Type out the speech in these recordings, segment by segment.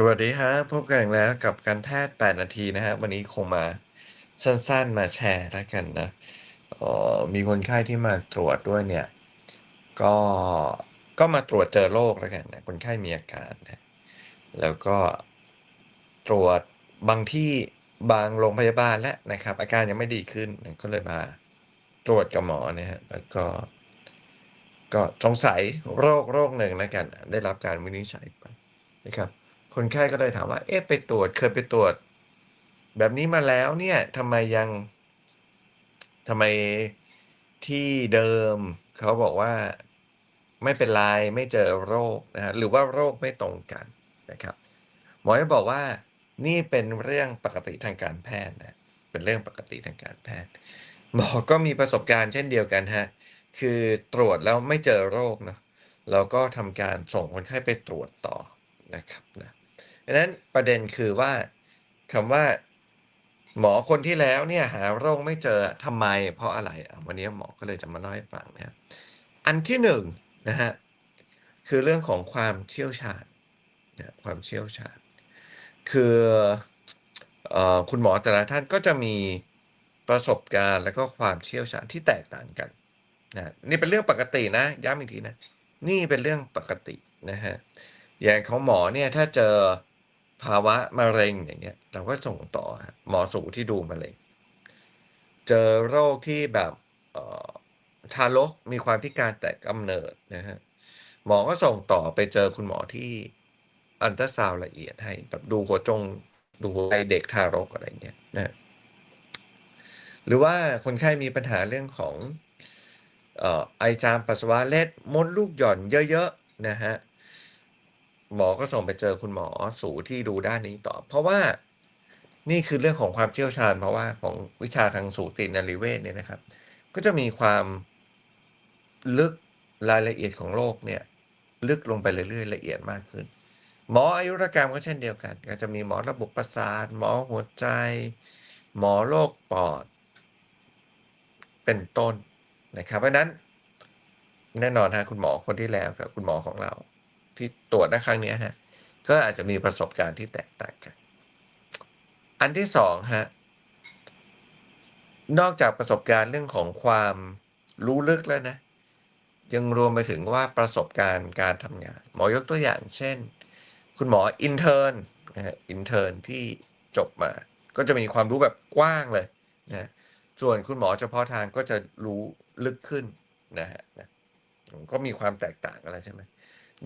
สวัสดีครับพบกันอีกแล้วกับการแพทย์ 8 นาทีนะครับวันนี้คงมาสั้นๆมาแชร์แล้วกันนะเอ่อมีคนไข้ที่มาตรวจด้วยเนี่ย ก็ก็มาตรวจเจอโรคแล้วกันนะคนไข้มีอาการนะแล้วก็ตรวจบางที่บางโรงพยาบาลแล้วนะครับ อาการยังไม่ดีขึ้นก็เลยมาตรวจกับหมอนะครับแล้วก็ ก็สงสัยโรคโรคหนึ่งแล้วกัน ได้รับการวินิจฉัยไปนะครับ คนไข้ก็เลยถามว่า เอ๊ะไปตรวจเคยไปตรวจ แบบนี้มาแล้วเนี่ยทำไมยังทำไมที่เดิม เขาบอกว่าไม่เป็นไรไม่เจอโรคนะครับหรือว่าโรคไม่ตรงกันนะครับ หมอจะบอกว่านี่เป็นเรื่องปกติทางการแพทย์นะเป็นเรื่องปกติทางการแพทย์ หมอก็มีประสบการณ์เช่นเดียวกันครับคือตรวจแล้วไม่เจอโรคเนาะเราก็ทำการส่งคนไข้ไปตรวจต่อนะครับนะ ดังนั้นประเด็นคือว่าคำว่า หมอคนที่แล้วเนี่ยหาโรคไม่เจอทำไม เพราะอะไรวันนี้หมอก็เลยจะมาเล่าให้ฟังนะครับอันที่1นะครับคือเรื่องของความเชี่ยวชาญนะความเชี่ยวชาญ คืออคุณหมอแต่ละท่านก็จะมีประสบการณ์แล้วก็ความเชี่ยวชาญที่แตกต่างกันนะนี่เป็นเรื่องปกตินะ ย้ำอีกทีนะ นี่เป็นเรื่องปกตินะครับอย่างของหมอเนี่ยถ้าเจอ ภาวะมะเร็งอย่างเงี้ยเราก็ส่งต่อหมอสูที่ดูมะเร็ง เจอโรคที่แบบทารกมีความพิการแต่กำเนิดนะครับหมอก็ส่งต่อไปเจอคุณหมอที่อัลตราซาวละเอียดให้แบบดูหัวจงดูหัวใจเด็กทารกอะไรเงี้ยนะหรือว่าคนไข้มีปัญหาเรื่องของออไอจามปัสสาวะเล็ดมดลูกหย่อนเยอะๆนะครับ หมอก็ส่งไปเจอคุณหมอสูที่ดูด้านนี้ต่อ เพราะว่านี่คือเรื่องของความเชี่ยวชาญ เพราะว่าของวิชาทางสูตินรีเวชเนี่ยนะครับ ก็จะมีความลึกรายละเอียดของโรคเนี่ยลึกลงไปเรื่อยๆละเอียดมากขึ้น หมออายุรกรรมก็เช่นเดียวกัน ก็จะมีหมอระบบประสาท หมอหัวใจ หมอโรคปอด เป็นต้นนะครับเพราะนั้นแน่นอนครับคุณหมอคนที่แล้วกับคุณหมอของเรา ที่ตรวจณครั้งนี้ยครับก็อาจจะมีประสบการณ์ที่แตกต่างกัน อันที่2ครับนอกจากประสบการณ์เรื่องของความรู้ลึกแล้วนะ ยังรวมไปถึงว่าประสบการณ์การทำงาน หมอยกตัวอย่างเช่น คุณหมออินเทิร์นนะครับอินเทิร์นที่จบมา ก็จะมีความรู้แบบกว้างเลยนะส่วนคุณหมอเฉพาะทางก็จะรู้ลึกขึ้นนะครับนะก็มีความแตกต่างกันแล้วใช่ไหม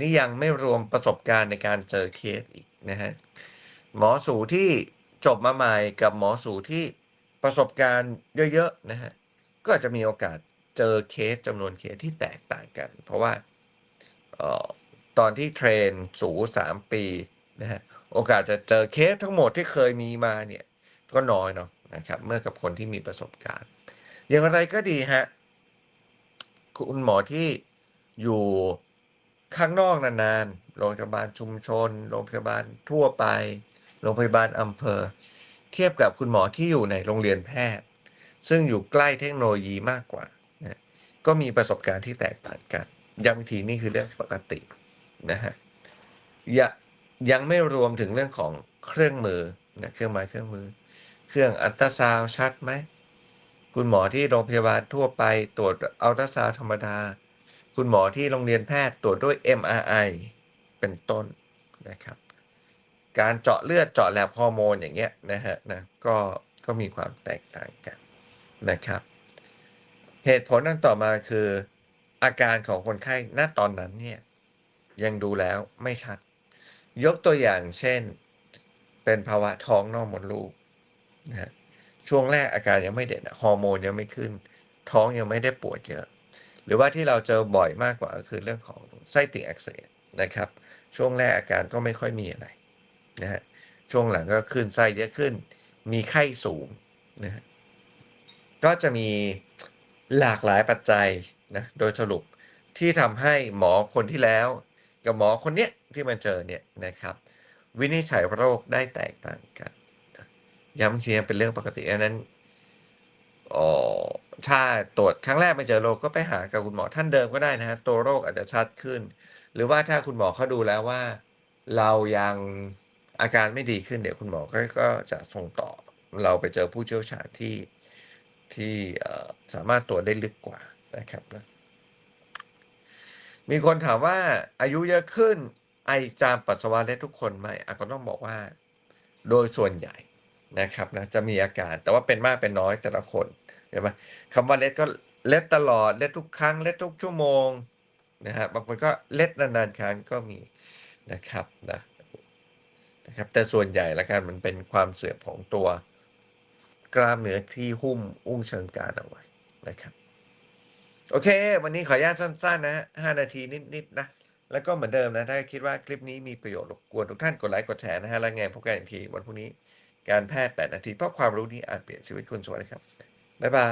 นี่ยังไม่รวมประสบการณ์ในการเจอเคสอีกนะครับหมอสูที่จบมาใหม่กับหมอสูที่ประสบการณ์เยอะๆนะครับก็อาจจะมีโอกาสเจอเคสจำนวนเคสที่แตกต่างกัน เพราะว่าออตอนที่เทรนสู3ปีนะครับโอกาสจะเจอเคสทั้งหมดที่เคยมีมาเนี่ยก็น้อยเนาะนะครับเมื่อกับคนที่มีประสบการณ์ อย่างไรก็ดีครับคุณหมอที่อยู่ ข้างนอกนานๆ โรงพยาบาลชุมชน โรงพยาบาลทั่วไป โรงพยาบาลอำเภอ เทียบกับคุณหมอที่อยู่ในโรงเรียนแพทย์ ซึ่งอยู่ใกล้เทคโนโลยีมากกว่านะก็มีประสบการณ์ที่แตกต่างกันย้ำทีนี่คือเรื่องปกตินะครับยะยังไม่รวมถึงเรื่องของเครื่องมือนะเครื่องไม้เครื่องมือ เครื่องอัลตราซาวด์ชัดไหมคุณหมอที่โรงพยาบาลทั่วไปตรวจอัลตราซาวด์ธรรมดา คุณหมอที่โรงเรียนแพทย์ตรวจด้วย MRI เป็นต้นนะครับ การเจาะเลือดเจาะ lab ฮอร์โมนอย่างเงี้ยนะครับนะก็ก็มีความแตกต่างกันนะครับ เหตุผลอันต่อมาคืออาการของคนไข้ณตอนนั้นเนี่ยยังดูแล้วไม่ชัด ยกตัวอย่างเช่น เป็นภาวะท้องนอกมดลูกนะช่วงแรกอาการยังไม่เด่นฮอร์โมนยังไม่ขึ้น ท้องยังไม่ได้ปวดเยอะ หรือว่าที่เราเจอบ่อยมากกว่าก็คือเรื่องของไส้ติ่งอักเสบนะครับ ช่วงแรกอาการก็ไม่ค่อยมีอะไรนะครับช่วงหลังก็คลื่นไส้เยอะขึ้น มีไข้สูงนะครับก็จะมีหลากหลายปัจจัยนะโดยสรุปที่ทำให้หมอคนที่แล้ว กับหมอคนเนี้ยที่มาเจอเนี่ยนะครับ วินิจฉัยโรคได้แตกต่างกันย้ำอีกทีนะเป็นเรื่องปกติดังนั้นอ่อ ถ้าตรวจครั้งแรกไม่เจอโรคก็ไปหากับคุณหมอท่านเดิมก็ได้นะครับตัวโรคอาจจะชัดขึ้น หรือว่าถ้าคุณหมอเขาดูแล้วว่า เรายังอาการไม่ดีขึ้นเดี๋ยวคุณหมอก็ก็จะส่งต่อเราไปเจอผู้เชี่ยวชาญที่ที่สามารถตรวจได้ลึกกว่านะครับนะมีคนถามว่าอายุเยอะขึ้น ไอจามปัสสาวะเล็ดทุกคนไหมอะก็ต้องบอกว่า โดยส่วนใหญ่นะครับนะจะมีอาการแต่ว่าเป็นมากเป็นน้อยแต่ละคน เห็นไหมคำว่าเล็ดก็เล็ดตลอดเล็ดทุกครั้งเล็ดทุกชั่วโมงนะฮะบางคนก็เล็ดนานๆครั้งก็มีนะครับนะนะครับ แต่ส่วนใหญ่ละกันมันเป็นความเสื่อมของตัวกล้ามเนื้อที่หุ้มอุ้งเชิงกรานเอาไว้นะครับโอเค วันนี้ขออนุญาตสั้นๆนะฮะห้านาทีนิดๆนะแล้วก็เหมือนเดิมนะ ถ้าคิดว่าคลิปนี้มีประโยชน์รบกวนทุกท่านกดไลค์กดแชร์นะฮะ แล้วไงพบกันอีกทีวันพรุ่งนี้การแพทย์ 8 นาที เพราะความรู้นี้อาจเปลี่ยนชีวิตคุณสวัสดีครับ บ๊า